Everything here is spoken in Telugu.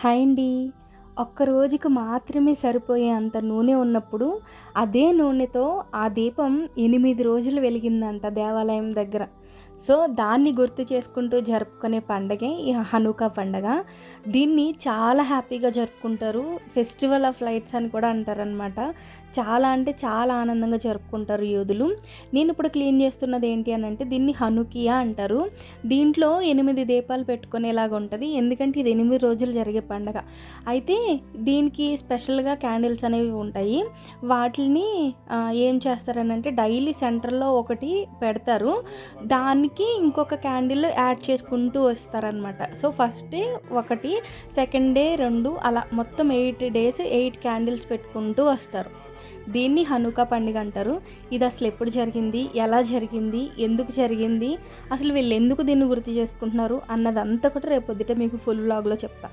హాయ్ అండి. ఒక్క రోజుకు మాత్రమే సరిపోయే అంత నూనె ఉన్నప్పుడు అదే నూనెతో ఆ దీపం ఎనిమిది రోజులు వెలిగిందంట దేవాలయం దగ్గర. సో దాన్ని గుర్తు చేసుకుంటూ జరుపుకునే పండగే ఈ హనుకా పండగ. దీన్ని చాలా హ్యాపీగా జరుపుకుంటారు. ఫెస్టివల్ ఆఫ్ లైట్స్ అని కూడా అంటారనమాట చాలా అంటే చాలా ఆనందంగా జరుపుకుంటారు యోధులు. నేను ఇప్పుడు క్లీన్ చేస్తున్నది ఏంటి అని అంటే దీన్ని హనుకియా అంటారు. దీంట్లో ఎనిమిది దీపాలు పెట్టుకునేలాగా ఉంటుంది. ఎందుకంటే ఇది ఎనిమిది రోజులు జరిగే పండగ. అయితే దీనికి స్పెషల్గా క్యాండిల్స్ అనేవి ఉంటాయి. వాటిని ఏం చేస్తారనంటే డైలీ సెంటర్లో ఒకటి పెడతారు. దానికి ఇంకొక క్యాండిల్ యాడ్ చేసుకుంటూ వస్తారనమాట సో ఫస్ట్ డే ఒకటి సెకండ్ డే రెండు అలా మొత్తం ఎయిట్ డేస్ ఎయిట్ క్యాండిల్స్ పెట్టుకుంటూ వస్తారు. దీన్ని హనుక పండుగ అంటారు. ఇది అసలు ఎప్పుడు జరిగింది? ఎలా జరిగింది? ఎందుకు జరిగింది? అసలు వీళ్ళు ఎందుకు దీన్ని గుర్తు చేసుకుంటున్నారు? అన్నదంతా కూడా రేపు పొద్దుట మీకు ఫుల్ వ్లాగ్లో చెప్తా.